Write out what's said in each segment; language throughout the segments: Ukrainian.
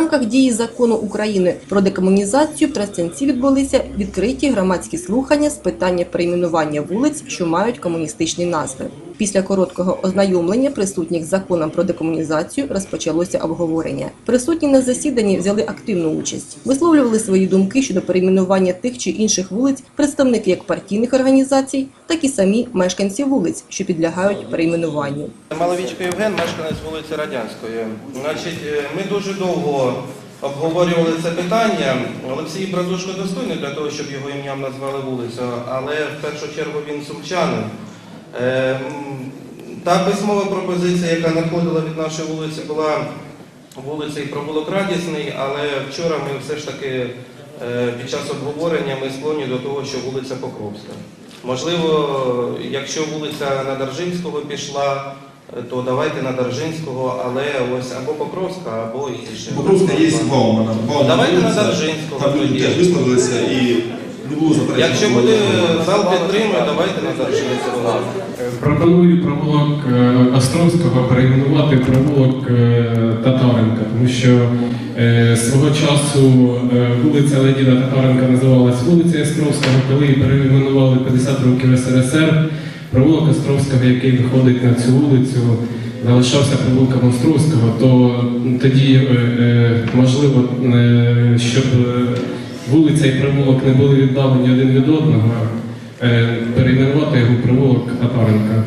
Рамках дії закону України про декомунізацію в Тростянці відбулися відкриті громадські слухання з питання перейменування вулиць, що мають комуністичні назви. Після короткого ознайомлення присутніх з законом про декомунізацію розпочалося обговорення. Присутні на засіданні взяли активну участь, висловлювали свої думки щодо перейменування тих чи інших вулиць представники як партійних організацій, так і самі мешканці вулиць, що підлягають перейменуванню. Маловічко Євген, мешканець вулиці Радянської. Значить, е, ми дуже довго обговорювали це питання. Олексій Брадушко достойний для того, щоб його ім'ям назвали вулицю, але в першу чергу він сумчанин. Е, м, Та письмова пропозиція, яка надходила від нашої вулиці, була вулицею Провулок Радісний, але вчора ми все ж таки е, під час обговорення ми склонні до того, що вулиця Покровська. Можливо, якщо вулиця Надаржинського пішла, е, то давайте Надаржинського, але ось або Покровська, або інше. Покровська є Баумана. Давайте вулиця. на Дзержинського Там люди теж висловилися і не було заперечень. Якщо буде зал підтримує, давайте Надаржинського. Пропоную провулок е, Островського перейменувати провулок е, Татаренка, тому що е, свого часу вулиця Леоніда Татаренка називалась вулиця Островського, коли її перейменували 50 років СРСР. Провулок Островського, який виходить на цю вулицю, залишався провулком Островського, то тоді можливо, щоб вулиця і провулок не були віддалені один від одного. Е, перейменувати його провулок Татаренка.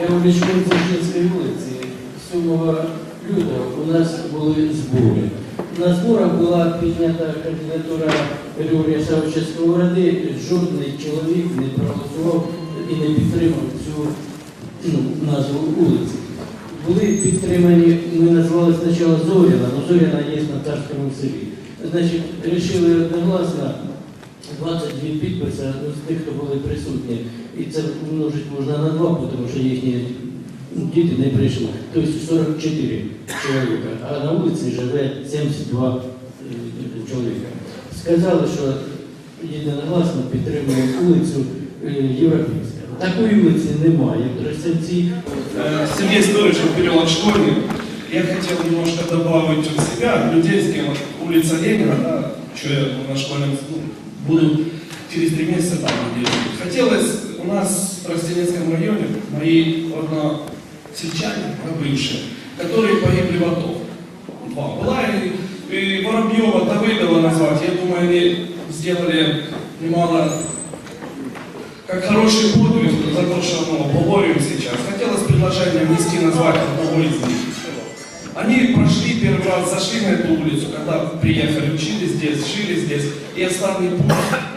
Я у Дзержинській вулиці 7 лютого у нас були збори. На зборах була піднята кандидатура Григорія Савича Сковороди. Жодний чоловік не проголосував і не підтримав цю ну, назву вулиці. Були підтримані, ми назвали спочатку Зоряна, але Зоряна є на Тарському селі. Значить, вирішили одногласно 22 підписи з тих, хто були присутні. І це множить можна на два, тому що їхні діти не прийшли. Тобто 44 чоловіка, а на вулиці живе 72 е, чоловіка. Сказали, що єдиногласно підтримує вулицю е, Європейська. Такої вулиці немає. В Тростянці Э, Сергей Сторожев, переулок Школьник. Я хотел немножко добавить от себя. Людейский, вот, улица Ленина, да, что я на школьном ну, буду через три месяца там где Хотелось у нас в Тростянецком районе мои односельчане, бывшие, которые погибли в АТО. Два. Была и, и Воробьева, Давыдова назвать. Я думаю, они сделали немало как хороший подвиг за то, что ну, поборем сейчас. Хотелось предложение внести назвать одного из них. Они прошли первый раз, зашли на эту улицу, когда приехали, учили здесь, жили здесь. И основной путь,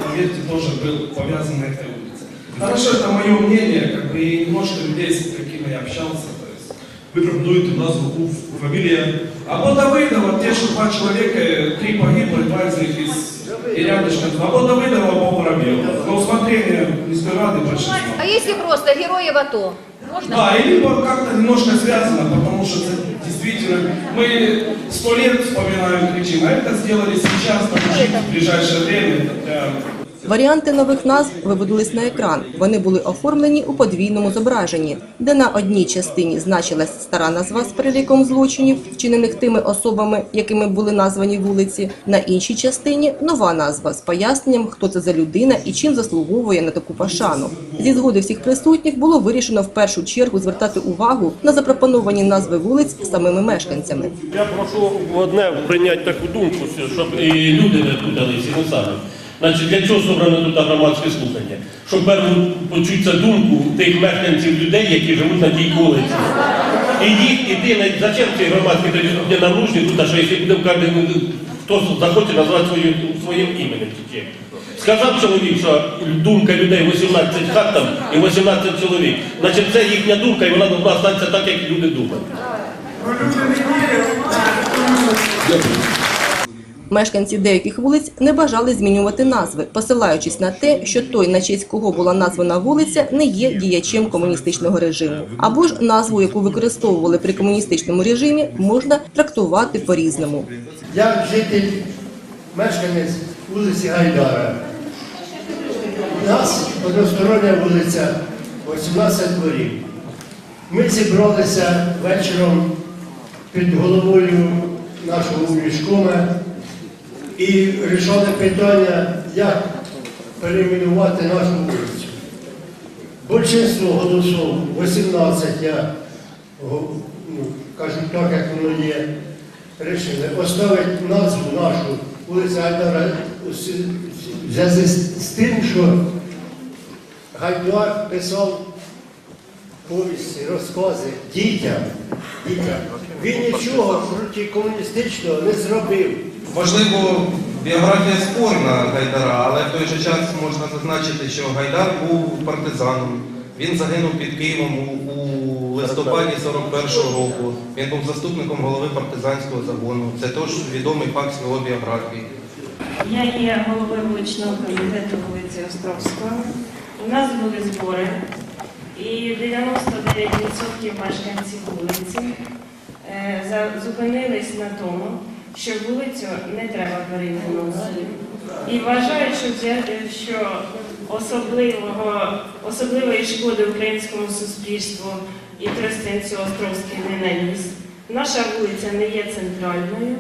поверьте, тоже был повязан на этой улице. Хорошо, это мое мнение, как бы и немножко людей, с какими я общался. То есть. Ви пропонуєте назву у фамілія Або Давыдова, те, что два человека, три погибло, два из них из и рядышком. Або Давыдова, або Воробьева. На усмотрение Міської ради большинства. А если просто героев АТО? Можно? Да, и либо как-то немножко связано, потому что это действительно мы сто лет вспоминаем, кричим, а это сделали сейчас, потому что в ближайшее время это прям Варіанти нових назв виводились на екран. Вони були оформлені у подвійному зображенні, де на одній частині значилась стара назва з переліком злочинів, вчинених тими особами, якими були названі вулиці. На іншій частині нова назва з поясненням, хто це за людина і чим заслуговує на таку пошану. Зі згоди всіх присутніх було вирішено в першу чергу звертати увагу на запропоновані назви вулиць самими мешканцями. Я прошу одне прийняти таку думку, щоб і люди не путалися, і ми самі. Значить, для чого зібрано тут громадське слухання? Щоб першу почути думку тих мешканців людей, які живуть на тій вулиці. І їх іти на зачем ці громадські тоді не нам нужні тут, а що якщо буде в кожному, хто захоче назвати своїм іменем чи. Сказав чоловік, що думка людей 18 хат там і 18 чоловік. Значить, це їхня думка, і вона повинна статися так, як люди думають. Мешканці деяких вулиць не бажали змінювати назви, посилаючись на те, що той, на честь кого була названа вулиця, не є діячем комуністичного режиму. Або ж назву, яку використовували при комуністичному режимі, можна трактувати по-різному. як житель, мешканець вулиці Гайдара. У нас одностороння вулиця, 18 дворів. Ми зібралися вечором під головою нашого військома і рішали питання, як перейменувати нашу вулицю. Більшинство голосів, 18, я ну, кажу так, як воно є, рішили оставити назву нашу вулиця Гайдара в зв'язку з тим, що Гайдар писав повісті, розкази дітям. дітям. Він нічого проти комуністичного не зробив. Можливо, біографія спорна Гайдара, але в той же час можна зазначити, що Гайдар був партизаном. Він загинув під Києвом у, у листопаді 41-го року. Він був заступником голови партизанського загону. Це теж відомий факт з його біографії. Я є головою вуличного комітету вулиці Островського. У нас були збори, і 99% мешканців вулиці е, зупинились на тому, що вулицю не треба перейменувати. І вважають, що, взя- що особливого, особливої шкоди українському суспільству і тростянцю Островський не наніс. Наша вулиця не є центральною,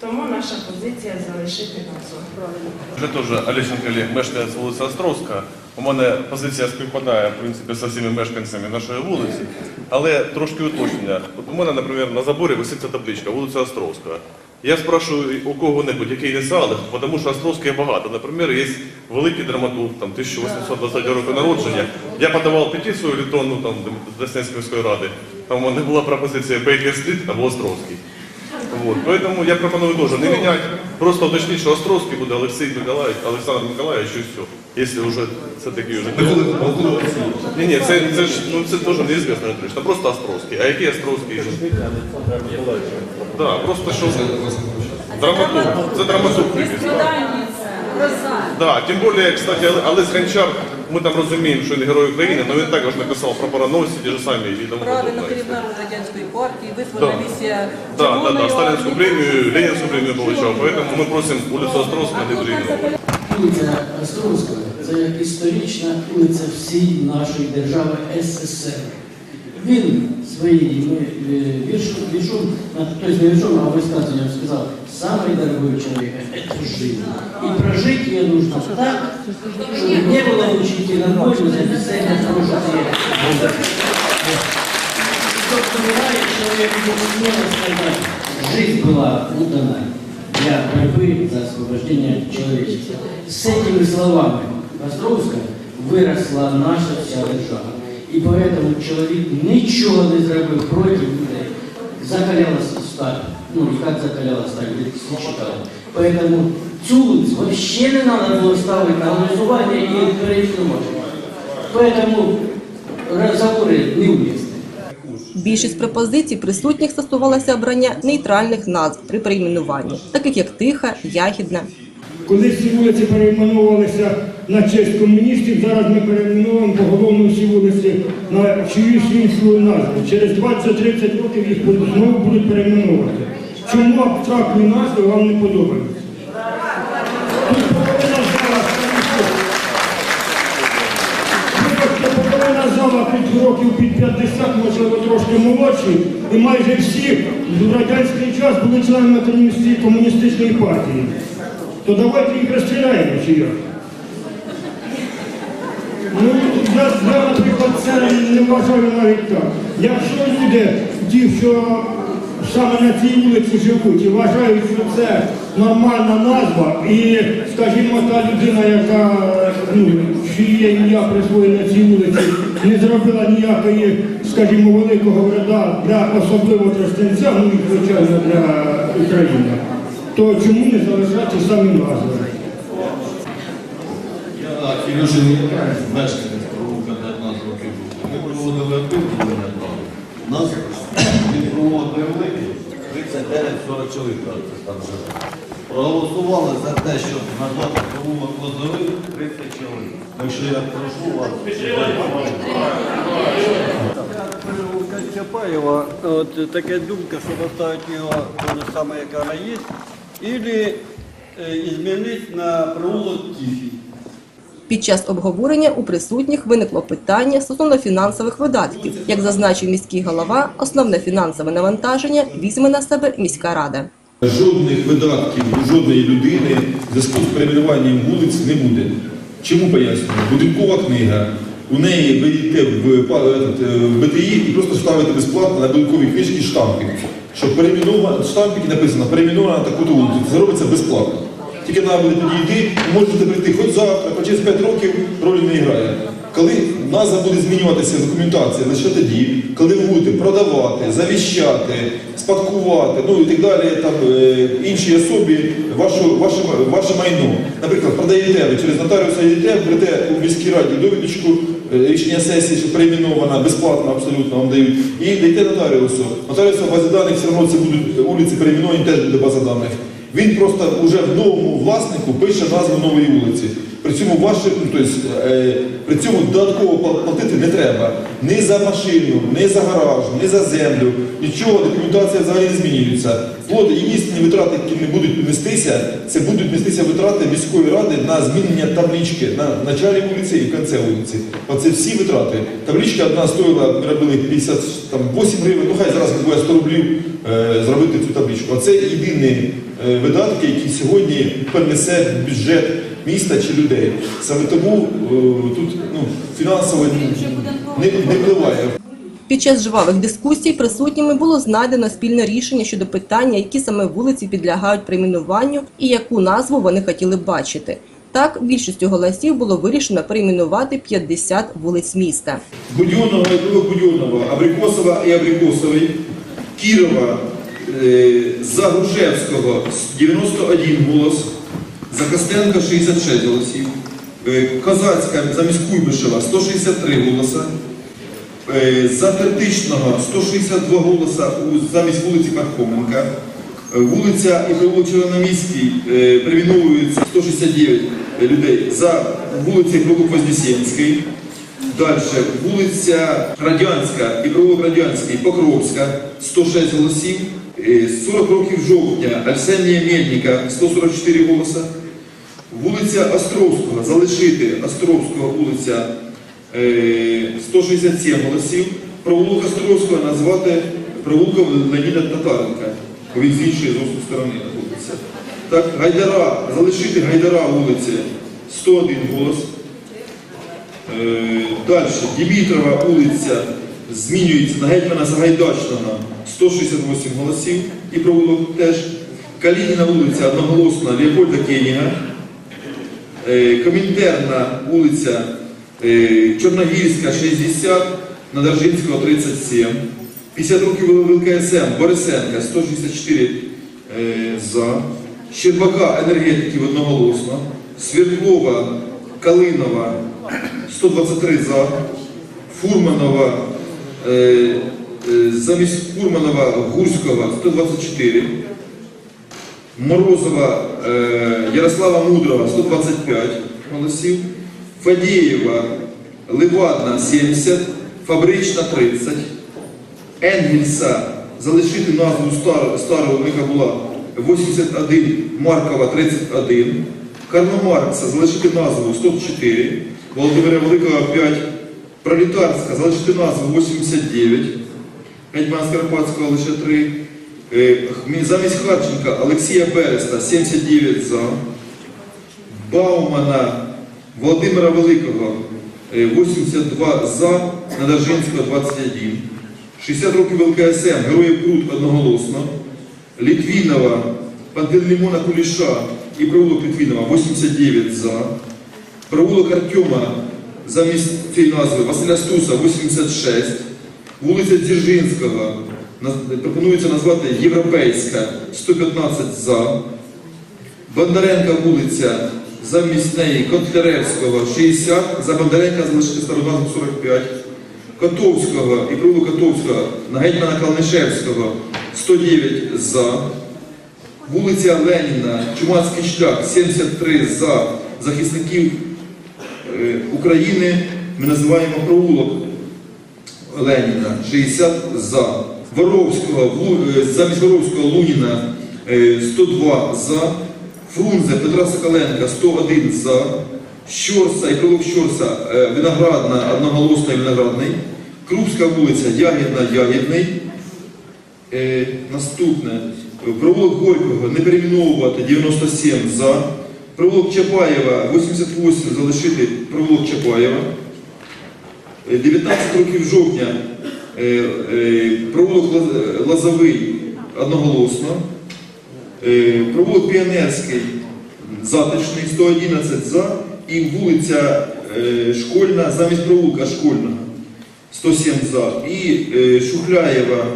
тому наша позиція залишити назву. Я теж Олещенко Олег, мешканець вулиці Островська. У мене позиція співпадає, в принципі, з всіма мешканцями нашої вулиці, але трошки уточнення. От у мене, наприклад, на заборі виситься табличка вулиця Островська. Я спрашиваю у кого-небудь, які ініціали, тому що Островська багато. Наприклад, є великий драматург, там 1820 року народження. Я подавав петицію електронну там до Деснянської міської ради. Там у мене була пропозиція Бейкер Стріт або Островський. Вот. Поэтому я пропоную тоже не менять, просто уточнить, что Островский будет Алексей Николаевич, Александр Николаевич и все. Если уже все-таки уже... Не, не, це, це, ж, ну, це теж неізвісно, це просто Островський. А який Островський? Да, просто що... Драматург. Це драматург. Да, тим більше, кстати, Олесь Гончар, ми там розуміємо, що він герой України, але він також написав про параносці, ті ж самі і тому Правильно, подобне. керівна радянської партії, висловилися. Да, да, да, червоною Сталінську премію, ленинскую премию получал, поэтому ми просимо вулицю Островського не переименовать. Вулиця Островська це історична вулиця всієї нашої держави СССР. Він своїм віршом, віршом, тобто не віршом, а висказанням сказав, самый дорогой человек – это жизнь. И прожить ее нужно так, чтобы не было учителя ночи за бесцельно прожитые годы. Кто умирает, человек не смело сказать, жизнь была удана для борьбы за освобождение человечества. С этими словами Островска выросла наша вся держава. І поэтому чоловік нічого не зробив проти людей. Закалялася сталь. Ну, і як закаляла сталь, всі читали. Поэтому цю вулицю вообще не треба було ставити на голосування і перейменувати. Поэтому розговори не умісні. Більшість пропозицій присутніх стосувалася обрання нейтральних назв при перейменуванні, таких як Тиха, Ягідна. Колись ці вулиці перейменовувалися на честь комуністів, зараз ми перейменуємо поголовно всі вулиці на чиюсь іншу назву. Через 20-30 років їх знову будуть перейменовувати. Чому абстрактні назви вам не подобаються? Половина зала під років під 50, можливо, трошки молодші, і майже всі в радянський час були членами комуністи- комуністичної партії. То давайте їх розстріляємо чи як? Ну, я, я, наприклад, це не вважаю навіть так. Якщо люди, ті, що саме на цій вулиці живуть і вважають, що це нормальна назва, і, скажімо, та людина, яка ну, чиє ім'я присвоєне на цій вулиці, не зробила ніякої, скажімо, великого вреда для особливо Тростянця, ну і звичайно для України, то чому не залишати самі назви? Я Ілюшин Євгенович, мешканець провулка 19 років. Ми проводили опитування. Нас від провулок невеликий, 39-40 чоловік там живе. Проголосували за те, щоб назвати провулок Лозовий 30 чоловік. Так що я прошу вас. Чапаєва, от така думка, щоб оставити його те саме, як вона є, або е, змінити на провулок Тихий. Під час обговорення у присутніх виникло питання стосовно фінансових видатків. Як зазначив міський голова, основне фінансове навантаження візьме на себе міська рада. Жодних видатків жодної людини в зв'язку з перейменуванням вулиць не буде. Чому пояснюю? Будинкова книга. У неї ви йдете в, па- е, в БТІ і просто ставите безплатно на будинковій книжці штампик. Що перейменовано, штампики написано перейменовано на таку-то вулицю. Це робиться безплатно. Тільки треба буде підійти, можете прийти хоч завтра, хоч через 5 років ролі не грає. Коли назва буде змінюватися документація, лише тоді, коли ви будете продавати, завіщати, спадкувати, ну і так далі, там е, іншій особі вашу, ваше, ваше майно. Наприклад, продаєте ви через нотаріуса йдете, берете у міській раді довідочку, е, рішення сесії, що перейменована, безплатно абсолютно вам дають, і дайте нотаріусу. Нотаріусу в базі даних все одно це будуть вулиці перейменовані, теж буде база даних. Він просто вже в новому власнику пише назву нової вулиці. При цьому ваші, ну, тобто, е, при цьому додатково платити не треба ні за машину, ні за гараж, ні за землю. Нічого, документація взагалі не змінюється. От єдині витрати, які не будуть нестися, це будуть нестися витрати міської ради на змінення таблички на началі вулиці і в кінці вулиці. Оце всі витрати. Табличка одна стоїла, ми робили 58 гривень, ну хай зараз буде 100 рублів е, зробити цю табличку. Оце єдині е, видатки, які сьогодні перенесе бюджет міста чи людей. Саме тому е, тут ну, фінансово не, не впливає. Під час жвавих дискусій присутніми було знайдено спільне рішення щодо питання, які саме вулиці підлягають перейменуванню і яку назву вони хотіли бачити. Так, більшістю голосів було вирішено перейменувати 50 вулиць міста. Будьонного і Будьонного, Абрикосова і Абрикосовий, Кірова, е, 91 голос, за Костенка 66 голосів, е, Козацька замість Куйбишева 163 голоса, е, за Тертичного 162 голоса замість вулиці Пархоменка, Е, вулиця і провулок Червономіський е, перейменовується 169 людей за вулицею провулок Вознесенський, Далі вулиця Радянська і провулок Радянський, Покровська, 106 голосів. Е, 40 років жовтня, Арсенія Мельника, 144 голоса. Вулиця Островського, залишити Островського вулиця, е, 167 голосів. Провулок Островського назвати провулком Леоніда Татаренка, він з іншої зовсім сторони знаходиться. Так, Гайдара, залишити Гайдара вулиці, 101 голос. Е, Далі, Дімітрова вулиця змінюється на гетьмана Сагайдачного 168 голосів і провулок теж. Калініна вулиця одноголосна Леопольда Кеніга. Е, Комінтерна вулиця е, Чорногірська 60, Надержинського 37. 50 років ВЛКСМ Борисенка 164 е, за. Щербака енергетиків одноголосно. Свердлова Калинова 123 за. Фурманова замість Фурманова Гурського 124. Морозова е, Ярослава Мудрого 125 голосів. Фадієва Левадна 70, Фабрична 30. Енгельса залишити назву стар, старого них була 81, Маркова 31. Карла Маркса залишити назву 104, Володимира Великого 5. Пролетарська залишити назву 89. Гетьмана Скарпатського лише 3. Е, Замість Харченка Олексія Береста 79 за. Баумана Володимира Великого е, 82 за, Надажинського 21. 60 років ЛКСМ, Героїв Крут одноголосно. Літвінова, Пантелеймона Куліша і провулок Літвінова 89 за. Провулок Артема замість цієї назви Василя Стуса 86. Вулиця Дзержинського пропонується назвати Європейська 115 за. Бондаренка вулиця замість неї Котляревського 60, за Бондаренка залишити стару 45. Котовського і провулок Котовського на гетьмана Калнишевського 109 за. Вулиця Леніна, Чумацький шлях 73 за захисників е, України. Ми називаємо провулок Леніна 60 за. Воровського, е, замість Воровського Луніна е, 102 за. Фрунзе Петра Соколенка 101 за. Щорса і провулок Щорса е, Виноградна, одноголосний Виноградний, Крупська вулиця Ягідна, Ягідний. Е, наступне. Провулок Горького не перейменовувати 97 за. Провулок Чапаєва 88 залишити провулок Чапаєва. Е, 19 років жовтня е, е, провулок Лаз- Лазовий одноголосно. Е, Провулок Піонерський затишний 111 за. І вулиця е, Школьна замість провулка Школьного 107 за. І е, Шухляєва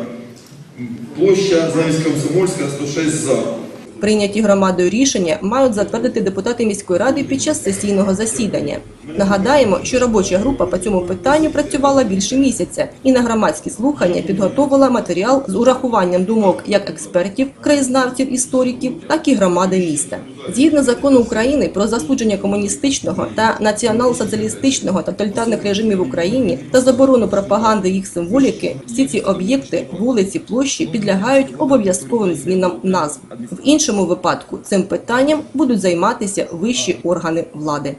площа замість Комсомольська 106 за. Прийняті громадою рішення мають затвердити депутати міської ради під час сесійного засідання. Нагадаємо, що робоча група по цьому питанню працювала більше місяця і на громадські слухання підготовила матеріал з урахуванням думок як експертів, краєзнавців, істориків, так і громади міста. Згідно закону України про засудження комуністичного та націонал-соціалістичного та тоталітарних режимів в Україні та заборону пропаганди їх символіки, всі ці об'єкти, вулиці, площі підлягають обов'язковим змінам назв. В іншому випадку цим питанням будуть займатися вищі органи влади.